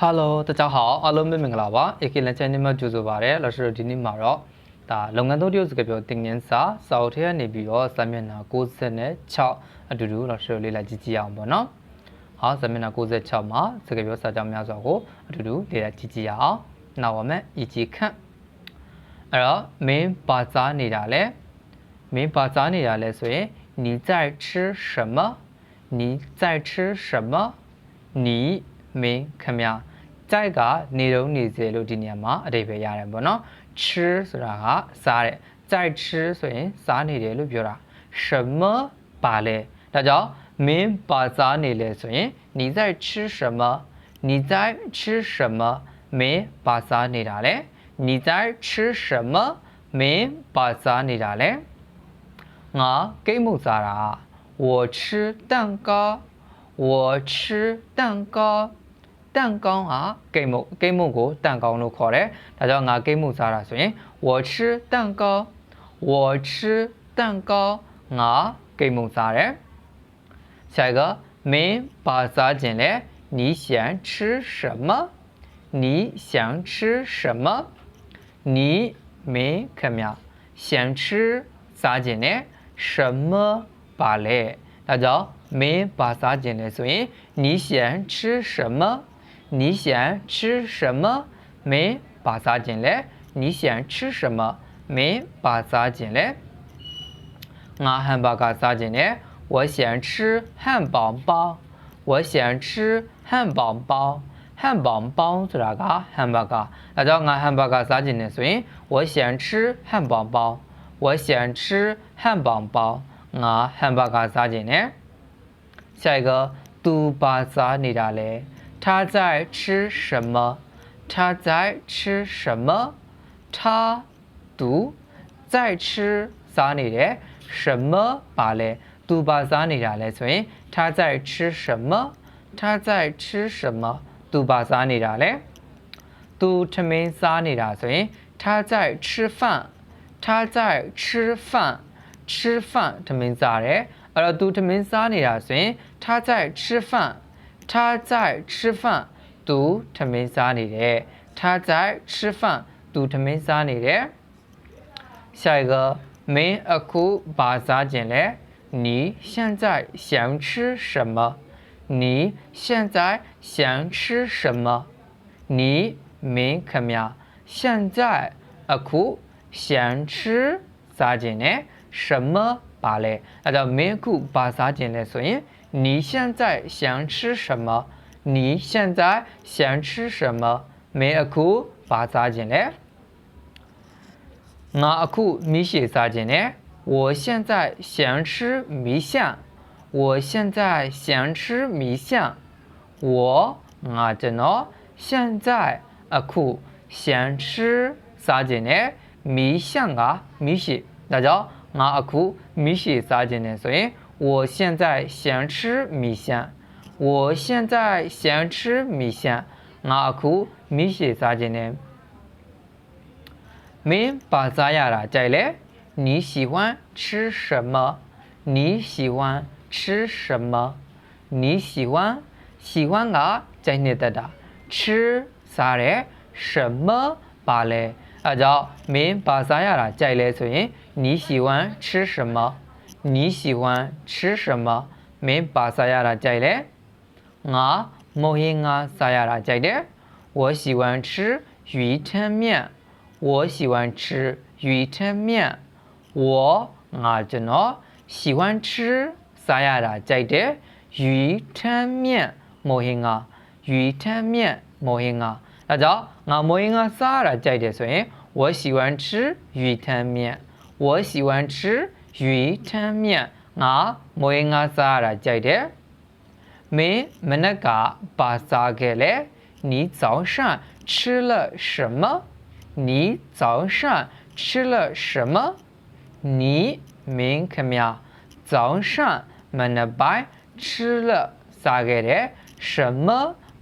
Hello တကြဟောအားလုံးပဲမင်္ဂလာပါ AK လန်ချန်နယ်မှာကြိုဆိုပါရစေလို့ဆိုတော့ဒီနေ့မှာတော့ဒါလုပ်ငန်းသုံးတရုပ်စကားပြောတင်ငင်းစာစာအုပ်ထဲကနေပြီးတော့စာမျက်နှာ96အတူတူလို့ဆိုလေ့လာကြည့်ကြည့်အောင်ပေါ့နော်ဟောစာမျက်နှာ96မှာစကားပြောစာကြောင်းများစွာကိုအတူတူလေ့လာကြည့်ကြည့်ရအောင်နောက်ပါမယ်အကြည့်ခန့်အဲ့တော့မင်းပါစားနေတာလဲမင်းပါစားနေတာလဲဆိုရင်你在吃什么你在吃什么你မင်းခမရ ကြိုက်ကနေတော့နေစေလို့ဒီနေရာမှာအတိတ်ပဲရတယ်ပေါ့နော်吃ဆိုတာကစားတဲ့ကြိုက်吃ဆိုရင်စားနေတယ်လို့ပြောတာ什么ပါလဲဒါကြောင့်မင်းပါစားနေလဲဆိုရင်你在吃什么你在吃什么မင်းပါစားနေတာလဲ你在吃什么မင်းပါစားနေတာလဲငါကိတ်မှုစားတာ我吃蛋糕我吃蛋糕 တန်ကောင်းဟာကိတ်မုတ်ကိတ်မုတ်ကိုတန်ကောင်းလို့ခေါ်တယ်ဒါကြောင့်ငါကိတ်မုတ်စားတာဆိုရင်我吃蛋糕我吃蛋糕ငါကိတ်မုတ်စားတယ်下一个မင်းပါစားခြင်းလဲ你想吃什么你想吃什么你မင်းခမ想吃စားခြင်းလဲ什么ပါလဲဒါကြောင့်မင်းပါစားခြင်းလဲဆိုရင်你想吃什么 你想吃什么？没把啥进来。你想吃什么？没把啥进来。我汉堡干啥进来？我想吃汉堡包。我想吃汉堡包。汉堡包是哪个？汉堡包。那叫我汉堡干啥进来？所以我想吃汉堡包。我想吃汉堡包。我汉堡干啥进来？下一个，都把咋你俩来？他在吃什么？他在吃什么？他读在吃啥呢？什么吧嘞？读吧啥呢？嘞，所以他在吃什么？他在吃什么？读吧啥呢？嘞，读他们啥呢？所以他在吃饭，他在吃饭，吃饭他们咋嘞？阿拉读他们啥呢？所以。他在吃饭他在吃饭သူထမင်းစားနေတယ်他在吃饭သူထမင်းစားနေတယ်下一个မင်းအခုဘာစားခြင်းလဲ你现在想吃什么你现在想吃什么你မင်းခမ现在အခု想吃စားခြင်းနဲ့什么ပါလဲအဲဒါမင်းအခုဘာစားခြင်းလဲဆိုရင် 你现在想吃什么？你现在想吃什么？没阿库发啥钱呢？我阿库米线啥钱呢？我现在想吃米线。我现在想吃米线。我阿在哦，现在阿库想吃啥钱呢？米线啊，米线。大家，我阿库米线啥钱呢？所以。我现在想吃米线，我现在想吃米线，那口米线咋进呢？没把咋样了？再来，你喜欢吃什么？你喜欢吃什么？你喜欢喜欢啊？在你的的吃啥嘞？什么吧嘞？啊，叫没把咋样了？再来，所以你喜欢吃什么？你喜欢吃什么？咩沙亚拉加的？我冇兴啊，沙亚拉加的。我喜欢吃鱼汤面。我喜欢吃鱼汤面。我阿吉喏喜欢吃沙亚拉加的鱼汤面，冇兴啊，鱼汤面冇兴啊。大家，我冇兴啊，沙拉加的，所以我喜欢吃鱼汤面。我喜欢吃。 鱼汤面ငါမုံဟင်းငါစားရတာကြိုက်တယ်မင်းမနက်ကပါစားခဲ့လေ你早上吃了什么？你早上吃了什么？你明ခမ早上မနက်ပိုင်း吃了စားခဲ့တယ်什么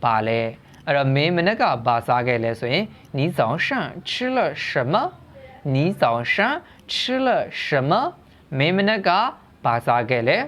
ပါလဲအဲ့တော့မင်းမနက်ကဘာစားခဲ့လဲဆိုရင်你早上吃了什么你早上吃了什么 မင်းမနက်ကဘာစားခဲ့လဲ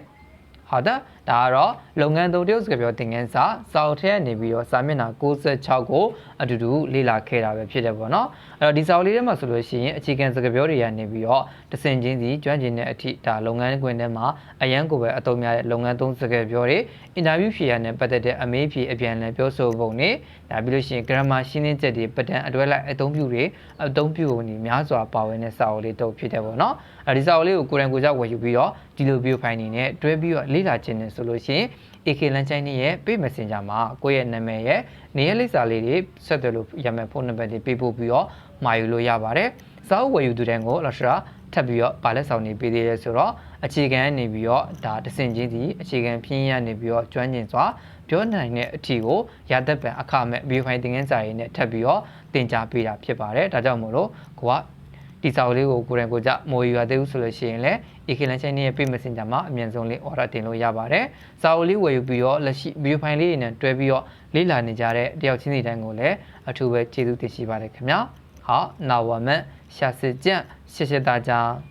好的 ဒါကတော့လုပ်ငန်းသုံးတရုတ်စကားပြောသင်ခန်းစာစာအုပ်ထဲကနေပြီးတော့စာမျက်နှာ66ကိုအတူတူလေ့လာခဲ့တာပဲဖြစ်တယ်ပေါ့နော်အဲ့တော့ဒီစာအုပ်လေးထဲမှာဆိုလို့ရှိရင်အခြေခံစကားပြောတွေကနေပြီးတော့တဆင်ချင်းစီကျွမ်းကျင်တဲ့အထိဒါလုပ်ငန်းခွင်ထဲမှာအရန်ကိုပဲအသုံးများတဲ့လုပ်ငန်းသုံးစကားပြောတွေအင်တာဗျူးဖြေရတဲ့ပတ်သက်တဲ့အမေးဖြေအပြန်အလှန်ပြောဆိုပုံတွေဒါပြီးလို့ရှိရင် grammar ရှင်းလင်းချက်တွေပဒံအတွဲလိုက်အသုံးပြုတွေအသုံးပြုပုံတွေများစွာပါဝင်တဲ့စာအုပ်လေးတော့ဖြစ်တယ်ပေါ့နော်အဲဒီစာအုပ်လေးကိုကိုယ်တိုင်ကိုယ်ကျဝယ်ယူပြီးတော့ဒီလို view file နေနဲ့တွဲပြီးတော့လေ့လာခြင်းနဲ့ဆိုလို့ရှိရင် AK လမ်းချိုင်းနေရဲ့ page messenger မှာကိုယ့်ရဲ့နာမည်ရဲ့နေရာလိပ်စာလေးတွေဆက်သွယ်လို့ရမယ်ဖုန်းနံပါတ်တွေပေးပို့ပြီးတော့မှာယူလို့ရပါတယ်စာအုပ်ဝယ်ယူသူတိုင်းကိုလောရှရာထပ်ပြီးတော့ဗာလက်ဆောင်နေပေးသေးတယ်ဆိုတော့အခြေခံကနေပြီးတော့ဒါတဆင်ချင်းစီအခြေခံပြင်းရနေပြီးတော့ကျွမ်းကျင်စွာပြောနိုင်တဲ့အထီကိုရသက်ပံအခမဲ့ view file သင်ခန်းစာရေးနဲ့ထပ်ပြီးတော့သင်ကြားပေးတာဖြစ်ပါတယ်ဒါကြောင့်မို့လို့ကိုက ဒီစာအုပ်လေးကိုကိုယ်တိုင်ကိုယ်ကြမိုးယူရသေးဘူးဆိုလို့ရှိရင်လည်း AK လမ်းချိုင်းရဲ့ page messenger မှာအမြန်ဆုံးလေး order တင်လို့ရပါတယ်။စာအုပ်လေးဝယ်ယူပြီးတော့လက်ရှိ view file လေးတွေနဲ့တွဲပြီးတော့လေ့လာနေကြတဲ့တယောက်ချင်းစီတိုင်းကိုလည်းအထူးပဲကျေးဇူးတင်ရှိပါတယ်ခင်ဗျာ။好，那我们下次见，谢谢大家。